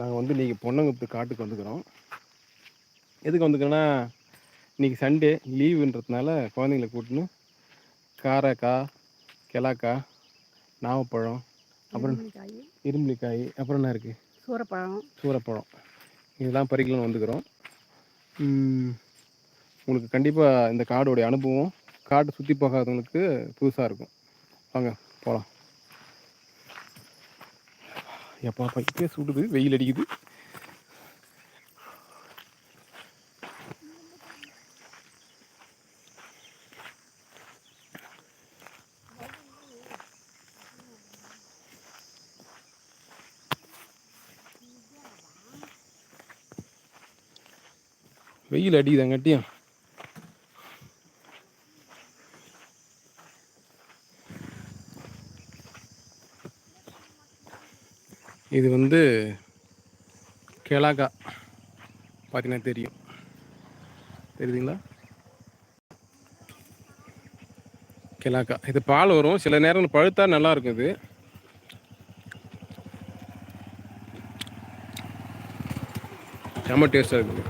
நாங்கள் வந்து இன்றைக்கி பொன்னங்குப்பத்து காட்டுக்கு வந்துக்கிறோம். எதுக்கு வந்துக்கிறோன்னா இன்றைக்கி சண்டே லீவுன்றதுனால குழந்தைங்கள கூட்டின்னு காரைக்காய் கிலாக்காய் நாவப்பழம் அப்புறம் காய் இரும்புலிக்காய் அப்புறம் என்ன இருக்குது சூரப்பழம். சூரப்பழம். இதெல்லாம் பறிக்கலாம்னு வந்துக்கிறோம். உங்களுக்கு கண்டிப்பாக இந்த காடோடைய அனுபவம் காட்டை சுற்றி போகாதவங்களுக்கு புதுசாக இருக்கும். வாங்க போகலாம் எப்பா பைக்கே சுடுது வெயில் அடிக்குது. வெயில் அடிக்குதாங்காட்டியும் இது வந்து கிழக்கா பார்த்தீங்கன்னா தெரியும். தெரியுதுங்களா? கிழக்கா இது பால் வரும். சில நேரம் பழுத்தா நல்லா இருக்கும் இது. செம்ம டேஸ்டாக இருக்குது.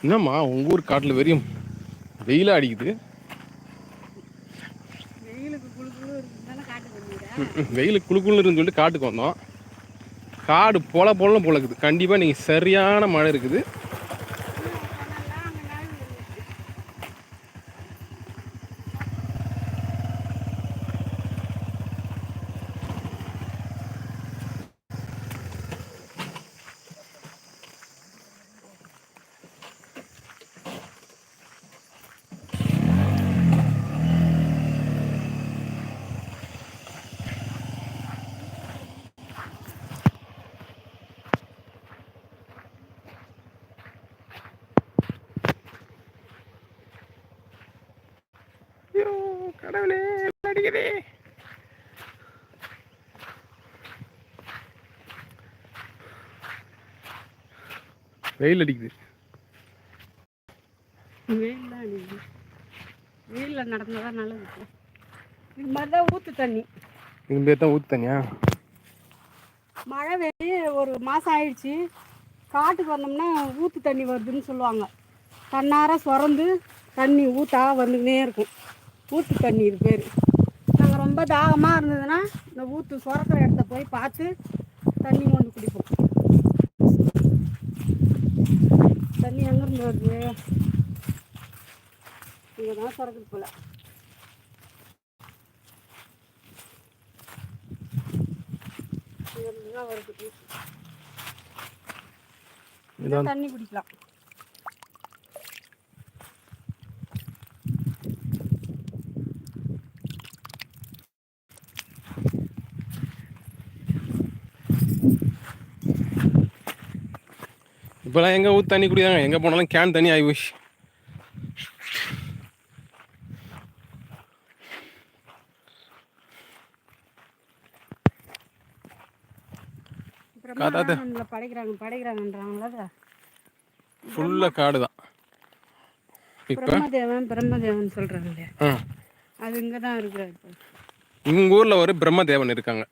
என்னம்மா உங்கள் ஊர் காட்டில் வெறியும் வெயிலாக அடிக்குது. வெயிலுக்கு குழு குழு இருக்குதானே காட்டு பண்ணிடுறேன் ம், வெயில் குளு குளுன்னு சொல்லிட்டு காட்டுக்கு வந்தோம். காடு பொல பொலம் பொழக்குது கண்டிப்பாக நீங்கள் சரியான மழை இருக்குது. ஐயோ கடவுளே வெயில் அடிக்குதே. வெயில் அடிக்குது. வெயில் தான் அடிக்குது. வெயிலில் நடந்தால் தான் நல்லது. இது மாதிரி தான் ஊற்று தண்ணி. இது பேர் தான் ஊற்று தனியா மழை வெயி ஒரு மாதம் ஆயிடுச்சு. காட்டுக்கு வந்தோம்னா ஊற்று தண்ணி வருதுன்னு சொல்லுவாங்க. தன்னார சுரந்து தண்ணி ஊற்றா வந்துக்கினே இருக்கும். ஊற்று தண்ணி இது பேர். நாங்கள் ரொம்ப தாகமாக இருந்ததுன்னா இந்த ஊற்று சுரக்கிற இடத்த போய் பார்த்து தண்ணி கொண்டு குடிப்போம். தண்ணி எங்கேருந்து வருது? இங்கே தான் சுரக்குது போல. இங்கேருந்து தான் வருது தண்ணி குடிக்கலாம். இப்போலாம் எங்கே ஊற்று தண்ணி குடிதாங்க எங்கே போனாலும் கேன் தண்ணி ஆகி போச்சு காத்தாத்த. படைக்கிறாங்க படைக்கிறாங்கன்றாங்களா ஃபுல்லாக காடு தான் இப்போ? பிரம்மதேவன் பிரம்மதேவன் சொல்றாங்க இல்லையா ஆ. அது இங்கே தான் இருக்கிறாரு இப்போ உங்கள் ஊரில் ஒரு பிரம்மதேவன் இருக்காங்க.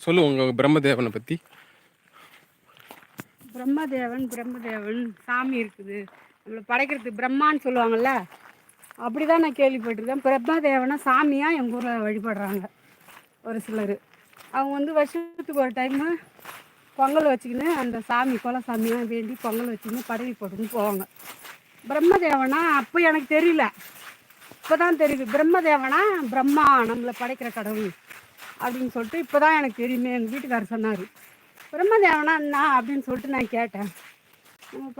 சொல்லு உங்கள் பிரம்மதேவனை பற்றி பிரம்மதேவன் பிரம்மதேவன் சாமி இருக்குது. நம்மளை படைக்கிறதுக்கு பிரம்மான்னு சொல்லுவாங்கள்ல அப்படி தான் நான் கேள்விப்பட்டிருக்கேன். பிரம்மதேவனை சாமியாக எங்கள் ஊரில் வழிபடுறாங்க ஒரு சிலர். அவங்க வந்து வருஷத்துக்கு ஒரு டைமு பொங்கல் வச்சுக்கின்னு அந்த சாமி குலசாமியாக வேண்டி பொங்கல் வச்சுக்கின்னு படவி போட்டுன்னு போவாங்க. பிரம்மதேவனா அப்போ எனக்கு தெரியல. இப்போ தான் தெரியுது. பிரம்மதேவனா பிரம்மா நம்மளை படைக்கிற கடவுள் அப்படின்னு சொல்லிட்டு இப்போ தான் எனக்கு தெரியுமே. எங்கள் வீட்டுக்காரர் சொன்னார். பிரம்மதேவனா என்ன அப்படின்னு சொல்லிட்டு நான் கேட்டேன். நம்ம